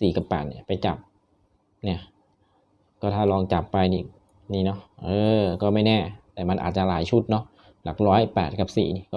สี่กับแปดเนี่ยไปจับเนี่ยก็ถ้าลองจับไปนี่นี่เนาะเออก็ไม่แน่ แต่มันอาจจะหลายชุดเนาะหลักร้อยแปดกับสี่นี่ก็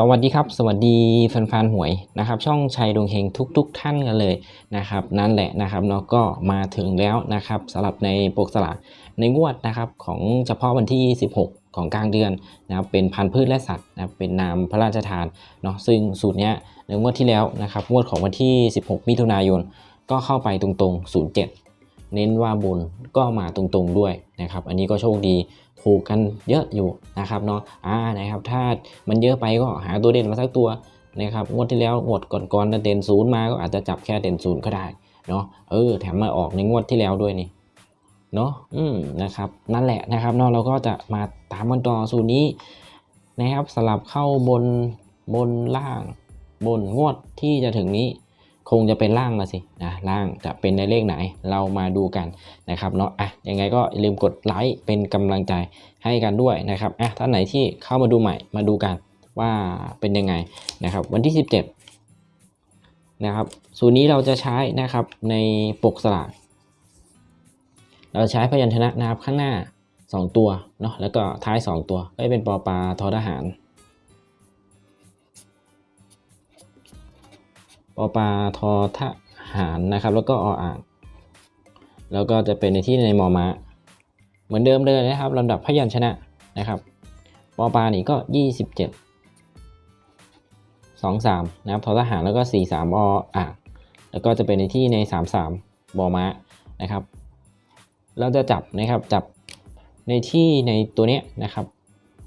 สวัสดีครับ สวัสดีแฟนๆหวยนะครับ ช่องชัยดวงเฮงทุกๆทท่านกันเลยนะครับ นั่นแหละนะครับเนาะก็มาถึงแล้วนะครับสำหรับในปกสลากในงวดนะครับของเฉพาะวันที่ 16ของกลางเดือนนะครับเป็นพันธุ์พืชและสัตว์นะครับเป็นนามพระราชทานเนาะซึ่งสูตรเนี้ยในงวดที่แล้วนะครับงวดของวันที่ 16 มิถุนายน ก็เข้าไปตรงๆ 07 เน้นว่าบุญก็มาตรงๆด้วยนะครับ อันนี้ก็โชคดี ถูกกันเยอะอยู่นะครับเนาะอ่านะครับถ้ามันเยอะไปก็หาตัวเด่นมาสักตัวนะครับงวดที่แล้วงวดก่อนๆถ้าเด่นศูนย์มาก็อาจจะจับแค่เด่นศูนย์ก็ได้เนาะเออแถมมาออกในงวดที่แล้วด้วยนี่เนาะอืมนะครับนั่นแหละนะครับเนาะเราก็จะมาตามกันต่อสูตรนี้นะครับสลับเข้าบนบนล่างบนงวดที่จะถึงนี้ คงจะเป็นล่างละสินะล่างจะเป็นในเลขไหนเรามาดูกันนะครับเนาะอะยังไงก็อย่าลืมกดไลค์เป็นกำลังใจให้กันด้วยนะครับอะท่านไหนที่เข้ามาดูใหม่มาดูกันว่าเป็นยังไงนะครับ วันที่ 17นะครับสูตรนี้เราจะใช้นะครับในปกสลากเราใช้พยัญชนะนะครับข้างหน้า 2 ตัวเนาะแล้วก็ท้าย 2 ตัวก็จะเป็นปอปลาทอทหาร ปอปลาทอทหารนะครับ แล้วก็ออ่าง แล้วก็จะเป็นในที่ในมอมาเหมือนเดิมเลยนะครับลำดับพยัญชนะนะครับปอปลานี่ก็ 27 2 3นะครับทอทหารแล้วก็ 4 3ออ่างแล้วก็จะเป็นในที่ใน 3 3บอมานะครับ เราจะจับนะครับจับในที่ในตัวเนี้ยนะครับ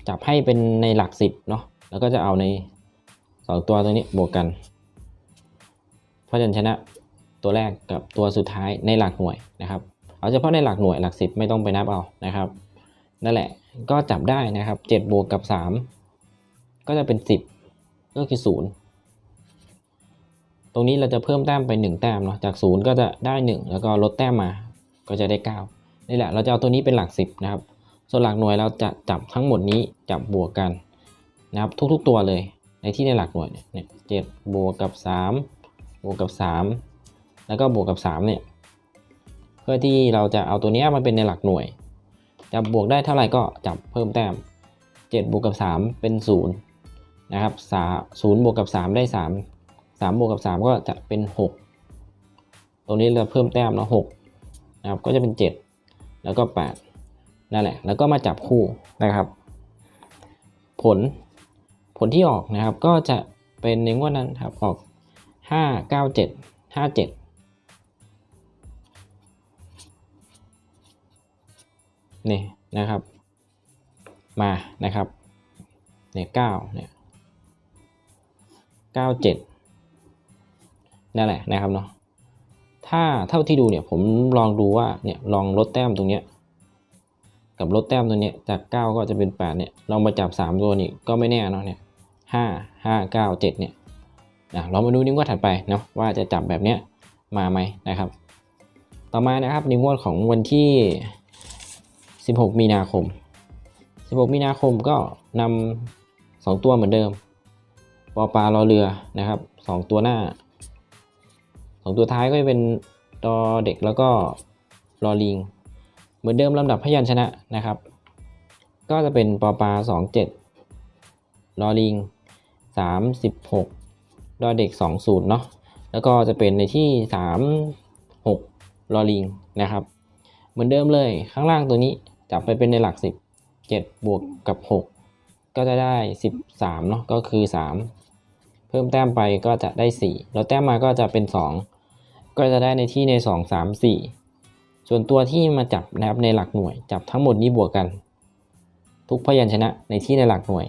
จับให้เป็นในหลักสิบเนาะแล้วก็จะเอาใน 2 ตัวตัวนี้บวกกัน พยัญชนะตัวแรกกับตัวสุดท้ายในหลักหน่วยนะครับเอาเฉพาะในหลักหน่วยหลักสิบไม่ต้องไปนับเอานะครับ นั่นแหละก็จับได้นะครับ7บวกกับ 3 ก็จะเป็น 10 ก็คือ 0 ตรงนี้เราจะเพิ่มแต้มไป 1 แต้มเนาะจาก 0 ก็จะได้ 1 แล้วก็ลดแต้มมาก็จะได้ 9 นี่แหละเราจะเอาตัวนี้เป็นหลัก 10 นะครับ ส่วนหลักหน่วยเราจะจับทั้งหมดนี้จับบวกกันนะครับทุกๆตัวเลยในที่ในหลักหน่วยเนี่ยเจ็ดบวกกับ 3 บวกกับ 3 แล้วก็บวกกับ 3 เนี่ย เพื่อที่เราจะเอาตัวเนี้ยมาเป็นในหลักหน่วย จะบวกได้เท่าไหร่ก็จับเพิ่มแต้ม 7 บวกกับ 3 เป็น 0 นะครับ3 0บวกกับ 3 ได้ 3 3 บวกกับ 3 ก็จะเป็น 6 ตรงนี้เราเพิ่มแต้มเนาะ6นะครับ ก็จะเป็น 7 แล้วก็ 8 นั่นแหละ แล้วก็มาจับคู่นะครับ ผลผลที่ออกนะครับก็จะเป็นในงวดนั้นครับออก ห้าเก้าเจ็ดห้าเจ็ดนี่นะครับ มานะครับเนี่ยเก้าเนี่ยเก้าเจ็ดนั่นแหละนะครับเนาะถ้าเท่าที่ดูเนี่ยผมลองดูว่าเนี่ยลองลดแต้มตรงเนี้ยกับลดแต้มตรงเนี้ยจากเก้าก็จะเป็นแปดเนี่ยลองมาจับสามตัวนี่ก็ไม่แน่เนาะเนี่ยห้าห้าเก้าเจ็ดเนี่ย นะเรามาดูนิ้วงวดถัดไปเนาะว่าจะจับแบบเนี้ยมาไหมนะครับ ต่อมานะครับนิ้วงวดของวันที่ 16 มีนาคม 16 มีนาคมก็นำสองตัวเหมือนเดิมปอปลารอเรือนะครับสองตัวหน้าสองตัวท้ายก็จะเป็นดอเด็กแล้วก็รอลิง เหมือนเดิมลำดับพยัญชนะนะครับ ก็จะเป็นปอปลา 27รอลิง 36 ดอเด็ก 20 เนาะแล้วก็จะเป็นในที่ 3 6ลอลิงนะครับ เหมือนเดิมเลยข้างล่างตัวนี้จับไปเป็นในหลัก 10 7 บวกกับ 6 ก็จะได้ 13 เนาะก็คือ 3 เพิ่มแต้มไปก็จะได้ 4 แล้วแต้มมาก็จะเป็น 2 ก็จะได้ในที่ใน 2 3 4 ส่วนตัวที่มาจับนะครับในหลักหน่วย จับทั้งหมดนี้บวกกัน ทุกพยัญชนะในที่ในหลักหน่วย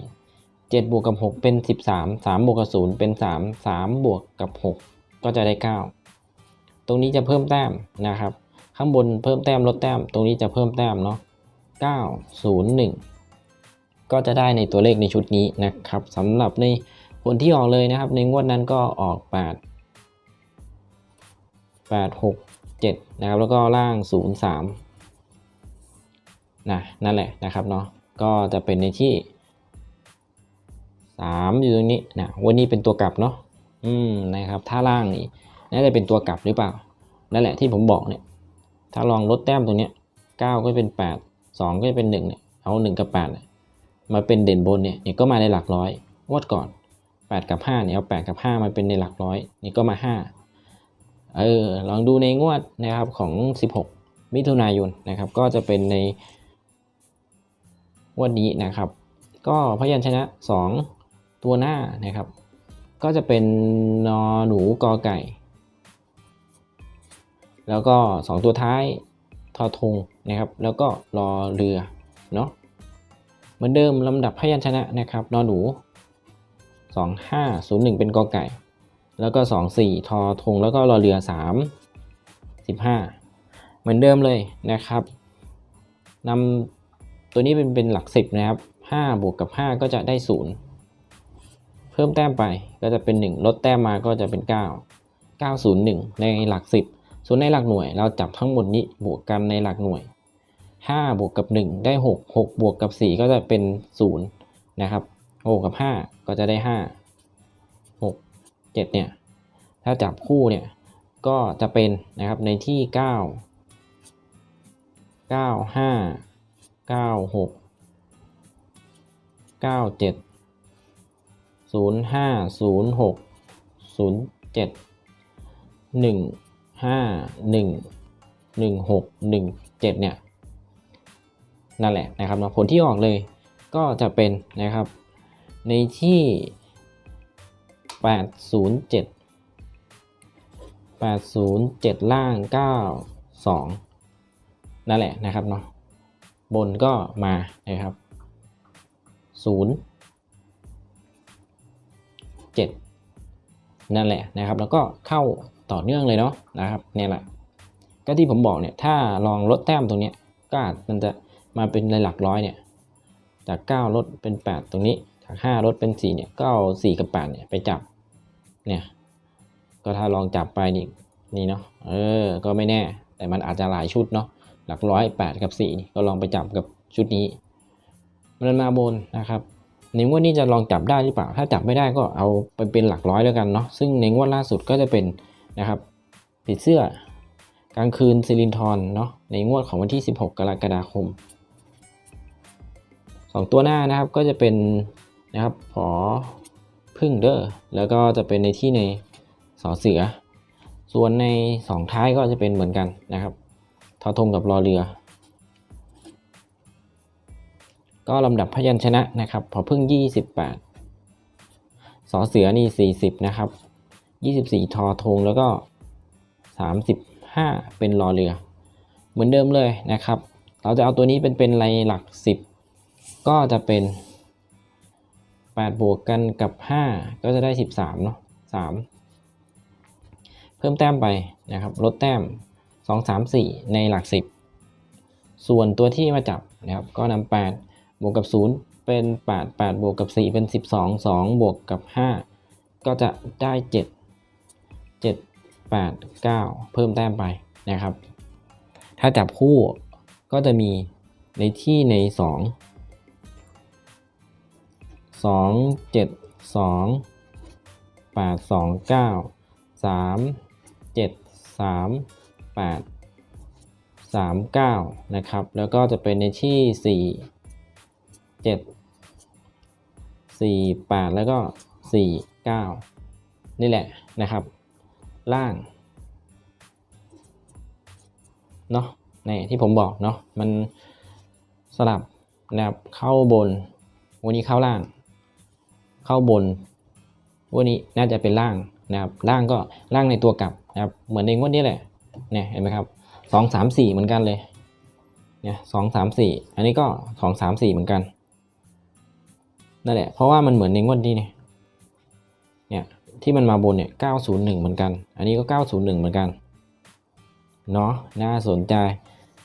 7บวกกับ 6 เป็น 13 3บวกกับ0เป็น 3 3 บวกกับ 6 ก็จะได้ 9 ตรงนี้จะเพิ่มแต้มนะครับ ข้างบนเพิ่มแต้มลดแต้ม ตรงนี้จะเพิ่มแต้มเนาะ9 0 1 ก็จะได้ในตัวเลขในชุดนี้นะครับสำหรับในผลที่ออกเลยนะครับ ในงวดนั้นก็ออก 8 8 6 7 นะครับ แล้วก็ล่าง 0 3นะนั่นแหละนะครับเนาะก็จะเป็นในที่ 3 อยู่ตรงนี้นะวันนี้เป็นตัวกลับเนาะอืมนะครับถ้าล่างนี่น่าจะเป็นตัวกลับหรือเปล่านั่นแหละที่ผมบอกเนี่ยถ้าลองลดแต้มตรงเนี้ย9ก็เป็น 8 2 ก็เป็น1เนี่ยเอา 1 กับ8เนี่ยมาเป็นเด่นบนเนี่ยเนี่ยก็มาในหลักร้อยงวดก่อน 8 กับ5เนี่ยเอา8กับ 5 มาเป็นในหลักร้อยนี่ก็มา 5 เออลองดูในงวดนะครับของ 16 มิถุนายนนะครับก็จะเป็นในงวดนี้นะครับ ก็พยัญชนะ 2 ตัวหน้านะครับ ก็จะเป็นนอหนูกอไก่ แล้วก็ 2 ตัวท้ายทอทงนะครับ แล้วก็รอเรือเนาะเหมือนเดิมลำดับพยัญชนะนะครับนอหนู 2501 เป็นกอไก่ แล้วก็ 24 ทอทง แล้วก็รอเรือ 3 15 เหมือนเดิมเลยนะครับนำตัวนี้เป็นเป็นหลัก 10 นะครับ 5 บวกกับ 5 ก็จะได้ 0 เพิ่มแต้มไปก็จะเป็น 1 ลดแต้มมาก็จะเป็น 9 901 ในหลัก 10 ส่วนในหลักหน่วยเราจับทั้งหมดนี้บวกกันในหลักหน่วย 5 บวกกับ 1 ได้ 6 6 บวกกับ 4 ก็จะเป็น 0 นะครับ6กับ 5 ก็จะได้ 5 6 7 เนี่ย ถ้าจับคู่เนี่ย ก็จะเป็นนะครับในที่ 9 9 5 9 6 9 7 0 5 0 6 0 7 1 5 1 1 6 1 7เนี่ยนั่นแหละนะครับเนาะผลที่ออกเลยก็จะเป็นนะครับ ในที่ 807 807 ล่าง 92 นั่นแหละนะครับเนาะบนก็มานะครับ 0 7 นั่นแหละนะครับ แล้วก็เข้าต่อเนื่องเลยเนาะนะครับเนี่ยแหละก็ที่ผมบอกเนี่ยถ้าลองลดแต้มตรงนี้ก็อาจมันจะมาเป็นในหลักร้อยเนี่ยจาก 9 ลดเป็น 8 ตรงนี้จาก 5 ลดเป็น 4 เนี่ยก็เอา4กับ 8 เนี่ยไปจับเนี่ยก็ถ้าลองจับไปนี่นี่เนาะเออก็ไม่แน่ แต่มันอาจจะหลายชุดเนาะหลักร้อย8กับ4นี่ก็ลองไปจับกับชุดนี้ มันมาบนนะครับ ในงวดนี้จะลองจับได้หรือเปล่า ถ้าจับไม่ได้ก็เอาไปเป็นหลักร้อยแล้วกันเนาะซึ่งในงวดล่าสุดก็จะเป็นนะครับผีเสื้อกลางคืนซิลินทรเนาะในงวดของวันที่ 16 กรกฎาคมสองตัวหน้านะครับก็จะเป็นนะครับผอพึ่งเด้อแล้วก็จะเป็นในที่ในสอเสือ ส่วนในสองท้ายก็จะเป็นเหมือนกันนะครับทอทงกับรอเรือ ก็ลำดับพยัญชนะนะครับผอพึ่ง 28สอเสือนี่ 40 นะครับ 24 ทอทงแล้วก็ 35 เป็นรอเรือ เหมือนเดิมเลยนะครับ เราจะเอาตัวนี้เป็นเป็นไรหลัก 10 ก็จะเป็น 8 บวกกันกับ 5 ก็จะได้ 13 เนาะ3 เพิ่มแต้มไปนะครับ ลดแต้ม 2 3 4 ในหลัก 10 ส่วนตัวที่มาจับนะครับก็นำ8 บวกกับ 0 เป็น 8 8 บวกกับ 4 เป็น 12 2 บวกกับ 5 ก็จะได้ 7 7 8 9 เพิ่มแต้มไปนะครับ ถ้าจับคู่ก็จะมีในที่ใน 2 2 7 2 8 2 9 3 7 3 8 3 9 นะครับ แล้วก็จะเป็นในที่ 4 7 4 8แล้วก็4 9นี่แหละนะครับ ล่างเนาะในที่ผมบอกเนาะมันสลับนะครับเข้าบน วันนี้เข้าล่าง เข้าบน วันนี้น่าจะเป็นล่างนะครับล่างก็ล่างในตัวกลับนะครับเหมือนในงวดนี้แหละเนี่ยเห็นไหมครับสองสามสี่เหมือนกันเลยเนี่ยสองสามสี่อันนี้ก็สองสามสี่เหมือนกัน นั่นแหละ เพราะว่ามันเหมือนในงวดนี้เนี่ยเนี่ยที่มันมาบนเนี่ยเก้าศูนย์หนึ่งเหมือนกัน อันนี้ก็เก้าศูนย์หนึ่งเหมือนกัน เนาะน่าสนใจ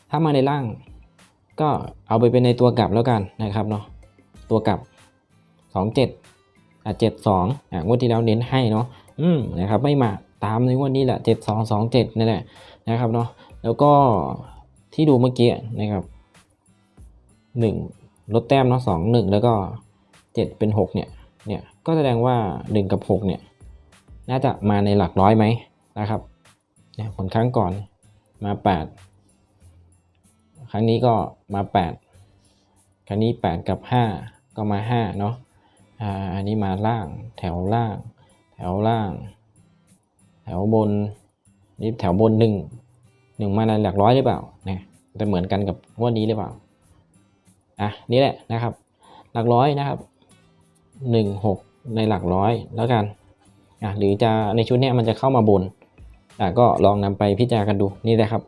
ถ้ามาในล่าง ก็เอาไปเป็นในตัวกลับแล้วกันนะครับเนาะ ตัวกลับ 27อะ72อะงวดที่แล้วเน้นให้เนาะ อืมนะครับ ไม่มาตามในงวดนี้แหละ 7227 นั่นแหละนะครับเนาะ แล้วก็ที่ดูเมื่อกี้นะครับหนึ่งลดแต้มเนาะสองหนึ่งแล้วก็ เจ็ดเป็นหกเนี่ย เนี่ย ก็แสดงว่าหนึ่งกับหกเนี่ย น่าจะมาในหลักร้อยไหมนะครับเนี่ยผลครั้งก่อนมาแปดครั้งนี้ก็มาแปดครั้งนี้แปดกับห้าก็มาห้าเนาะอ่าอันนี้มาล่าง แถวล่าง แถวล่าง แถวบน นี่แถวบนหนึ่งหนึ่งมาในหลักร้อยหรือเปล่าเนี่ยจะเหมือนกันกับงวดนี้หรือเปล่าอะนี่แหละนะครับ หลักร้อยนะครับ หนึ่งหกในหลักร้อยแล้วกันอะหรือจะในชุดเนี้ยมันจะเข้ามาบนอะก็ลองนำไปพิจารณากันดูนี่แหละครับ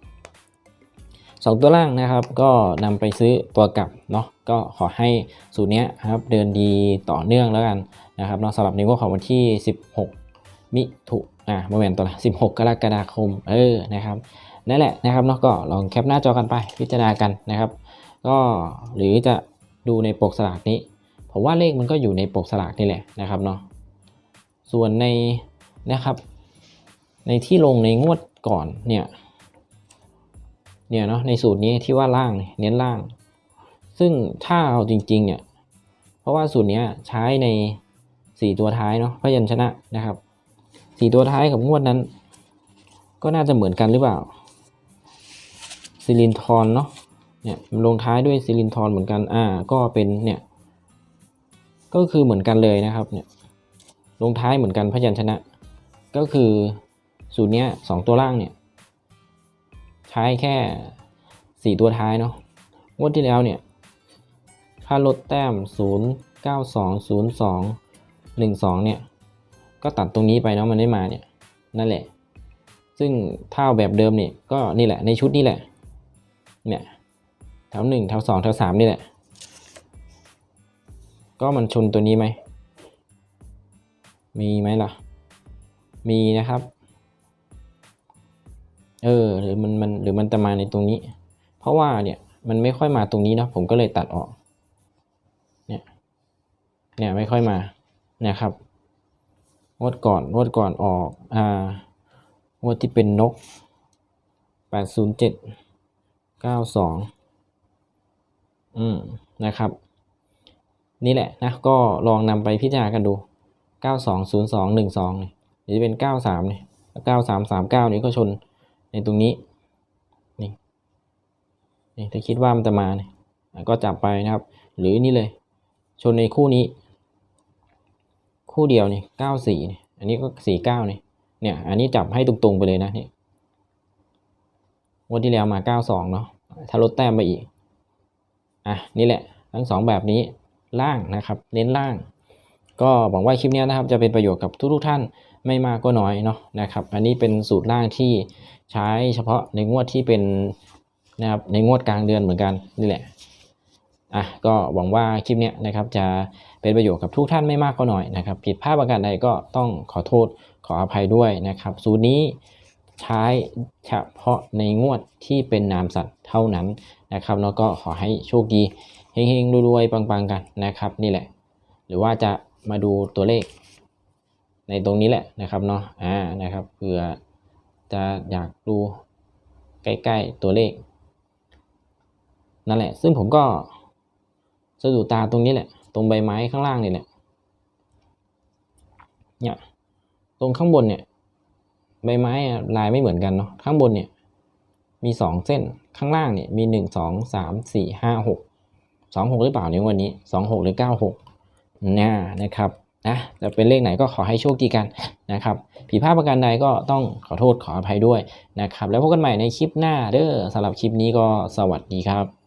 สองตัวล่างนะครับ ก็นำไปซื้อตัวกลับเนาะก็ขอให้สูตรเนี้ยครับเดินดีต่อเนื่องแล้วกันนะครับเนาะสำหรับในงวดของวันที่ 16 มิถุอ่าโมเมนต์ตัวละ16 กรกฎาคมเออนะครับนั่นแหละนะครับเนาะก็ลองแคปหน้าจอกันไปพิจารณากันนะครับ ก็หรือจะดูในปกสลากนี้ ผมว่าเลขมันก็อยู่ในปกสลากนี่แหละนะครับเนาะส่วนในนะครับ ในที่ลงในงวดก่อนเนี่ยเนี่ยเนาะในสูตรนี้ที่ว่าล่างเน้นล่าง ซึ่งถ้าเอาจริงๆเนี่ยเพราะว่าสูตรนี้ใช้ใน 4 ตัวท้ายเนาะพยัญชนะนะครับสี่ตัวท้ายกับงวดนั้น ก็น่าจะเหมือนกันหรือเปล่าซิลินทรเนาะเนี่ยลงท้ายด้วยซิลินทรเหมือนกันอ่าก็เป็นเนี่ย ก็คือเหมือนกันเลยนะครับเนี่ยลงท้ายเหมือนกันพยัญชนะ ก็คือสูตรเนี้ยสองตัวล่างเนี่ยใช้แค่สี่ตัวท้ายเนาะงวดที่แล้วเนี่ยค่าลดแต้ม 0 9 2 0 2 1 2 เนี่ย ก็ตัดตรงนี้ไปเนาะมันไม่มาเนี่ยนั่นแหละ ซึ่งถ้าเอาแบบเดิมเนี่ยก็นี่แหละในชุดนี้แหละเนี่ยแถวหนึ่งแถวสองแถวสามนี่แหละ ก็มันชนตัวนี้ไหม มีไหมล่ะ มีนะครับ เออ หรือมันมันหรือมันจะมาในตรงนี้ เพราะว่าเนี่ยมันไม่ค่อยมาตรงนี้เนาะผมก็เลยตัดออก เนี่ย เนี่ยไม่ค่อยมา นะครับงวดก่อนงวดก่อนออก อ่างวดที่เป็นนกแปดศูนย์เจ็ดเก้าสองอืม นะครับ นี่แหละนะก็ลองนำไปพิจารณากันดูเก้าสองศูนย์สองหนึ่งสองเนี่ยหรือจะเป็นเก้าสามเนี่ยเก้าสามสามเก้านี่ก็ชนในตรงนี้ นี่นี่ถ้าคิดว่ามันจะมาเนี่ยก็จับไปนะครับ หรือนี่เลย ชนในคู่นี้ คู่เดียวนี่เก้าสี่นี่อันนี้ก็สี่เก้านี่เนี่ย อันนี้จับให้ตรงๆไปเลยนะนี่งวันที่แล้วมาเก้าสองเนาะถ้าลดแต้มไปอีก อะ นี่แหละ ทั้งสองแบบนี้ ล่างนะครับ เน้นล่าง ก็หวังว่าคลิปนี้นะครับจะเป็นประโยชน์กับทุกๆท่านไม่มากก็น้อยเนาะนะครับ อันนี้เป็นสูตรล่างที่ใช้เฉพาะในงวดที่เป็นนะครับในงวดกลางเดือนเหมือนกันนี่แหละอะก็หวังว่าคลิปเนี้ยนะครับจะเป็นประโยชน์กับทุกท่านไม่มากก็น้อยนะครับ ผิดพลาดประการใดก็ต้องขอโทษขออภัยด้วยนะครับ สูตรนี้ใช้เฉพาะในงวดที่เป็นนามสัตว์เท่านั้น นะครับแล้วก็ขอให้โชคดีเฮงๆรวยๆปังๆกันนะครับนี่แหละ หรือว่าจะมาดูตัวเลข ในตรงนี้แหละนะครับเนาะอ่านะครับเผื่อจะอยากดูใกล้ๆตัวเลขนั่นแหละ ซึ่งผมก็สะดุดตาตรงนี้แหละ ตรงใบไม้ข้างล่างนี่แหละเนี่ยตรงข้างบนเนี่ย ใบไม้ลายไม่เหมือนกันเนาะข้างบนเนี่ย มีสองเส้น ข้างล่างเนี่ยมีหนึ่งสองสามสี่ห้าหกสองหกหรือเปล่าในวันนี้สองหกหรือเก้าหกน่านะครับนะจะเป็นเลขไหนก็ขอให้โชคดีกันนะครับผิดพลาดประการใดก็ต้องขอโทษขออภัยด้วยนะครับ แล้วพบกันใหม่ในคลิปหน้าเด้อสำหรับคลิปนี้ก็สวัสดีครับ